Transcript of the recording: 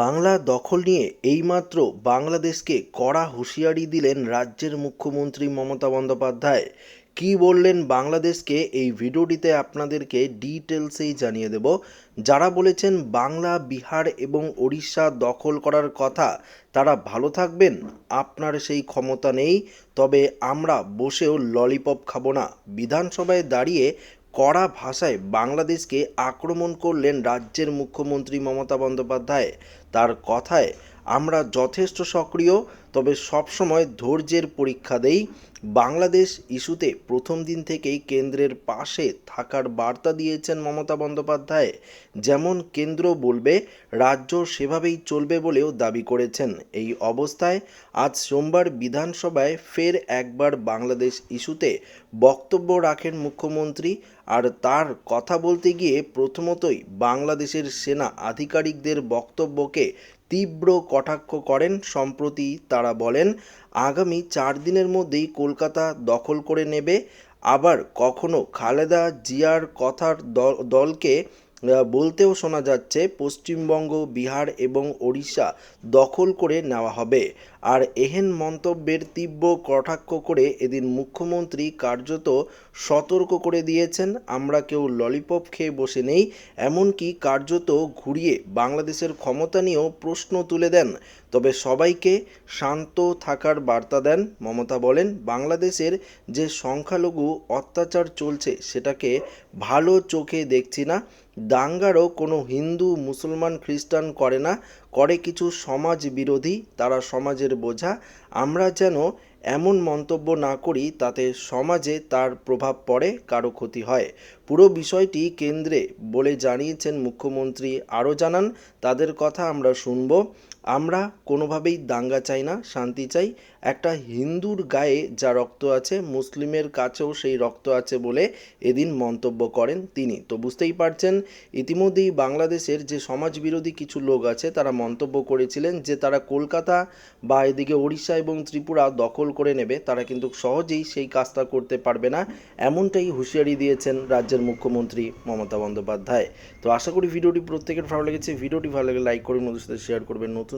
বাংলা দখল নিয়ে এইমাত্র বাংলাদেশকে কড়া হুঁশিয়ারি দিলেন রাজ্যের মুখ্যমন্ত্রী মমতা বন্দ্যোপাধ্যায়। কী বললেন বাংলাদেশকে? এই ভিডিওটিতে আপনাদেরকে ডিটেলসেই জানিয়ে দেব। যারা বলেছেন বাংলা, বিহার এবং ওড়িশা দখল করার কথা, তারা ভালো থাকবেন, আপনার সেই ক্ষমতা নেই, তবে আমরা বসেও ললিপপ খাব না। বিধানসভায় দাঁড়িয়ে কড়া ভাষায় বাংলাদেশকে আক্রমণ করলেন রাজ্যের মুখ্যমন্ত্রী মমতা বন্দ্যোপাধ্যায়। তার কথায় আমরা যথেষ্ট সক্রিয়, তবে সবসময় ধৈর্যের পরীক্ষা দেই। বাংলাদেশ ইস্যুতে প্রথম দিন থেকেই কেন্দ্রের পাশে থাকার বার্তা দিয়েছেন মমতা বন্দ্যোপাধ্যায়। যেমন কেন্দ্র বলবে, রাজ্য সেভাবেই চলবে বলেও দাবি করেছেন। এই অবস্থায় আজ সোমবার বিধানসভায় ফের একবার বাংলাদেশ ইস্যুতে বক্তব্য রাখেন মুখ্যমন্ত্রী। আর তার কথা বলতে গিয়ে প্রথমতই বাংলাদেশের সেনা আধিকারিকদের বক্তব্যকে তীব্র কটাক্ষ করেন, সম্প্রতি তারা বলেন, আগামী চার দিনের মধ্যেই কলকাতা দখল করে নেবে। আবার কখনো খালেদা জিয়ার কথার দল- দলকে বলতেও শোনা যাচ্ছে, পশ্চিমবঙ্গ, বিহার এবং ওড়িশা দখল করে নেওয়া হবে। আর এহেন মন্তব্যের তীব্র কটাক্ষ করে এদিন মুখ্যমন্ত্রী কার্যত সতর্ক করে দিয়েছেন, আমরা কেউ ললিপপ খেয়ে বসে নেই, এমনকি কার্যত ঘুরিয়ে বাংলাদেশের ক্ষমতা নিয়েও প্রশ্ন তুলে দেন। তবে সবাইকে শান্ত থাকার বার্তা দেন মমতা বলেন, বাংলাদেশের যে সংখ্যালঘু অত্যাচার চলছে সেটাকে ভালো চোখে দেখছি না। দাঙ্গারও কোনো হিন্দু, মুসলমান, খ্রিস্টান করে না। করে কিছু সমাজ বিরোধী, তারা সমাজের বোঝা। আমরা যেন এমন মন্তব্য না করি, তাতে সমাজে তার প্রভাব পড়ে, কারও ক্ষতি হয়। পুরো বিষয়টি কেন্দ্রে বলে জানিয়েছেন মুখ্যমন্ত্রী। আরও জানান, তাদের কথা আমরা শুনব। আমরা কোনোভাবেই দাঙ্গা চাই না, শান্তি চাই। একটা হিন্দুর গায়ে যা রক্ত আছে, মুসলিমের কাছেও সেই রক্ত আছে বলে এদিন মন্তব্য করেন তিনি। তো বুঝতেই পারছেন, ইতিমধ্যেই বাংলাদেশের যে সমাজবিরোধী কিছু লোক আছে, তারা মন্তব্য করেছিলেন যে তারা কলকাতা বা এদিকে ওড়িশা এবং ত্রিপুরা দখল করে নেবে, তারা কিন্তু সহজেই সেই কাজটা করতে পারবে না, এমনটাই হুঁশিয়ারি দিয়েছেন রাজ্যের মুখ্যমন্ত্রী মমতা বন্দ্যোপাধ্যায়। তো আশা করি ভিডিওটি প্রত্যেকের ভালো লেগেছে। ভিডিওটি ভালো লাগলে লাইক করুন ওদের সাথে শেয়ার করবেন নতুন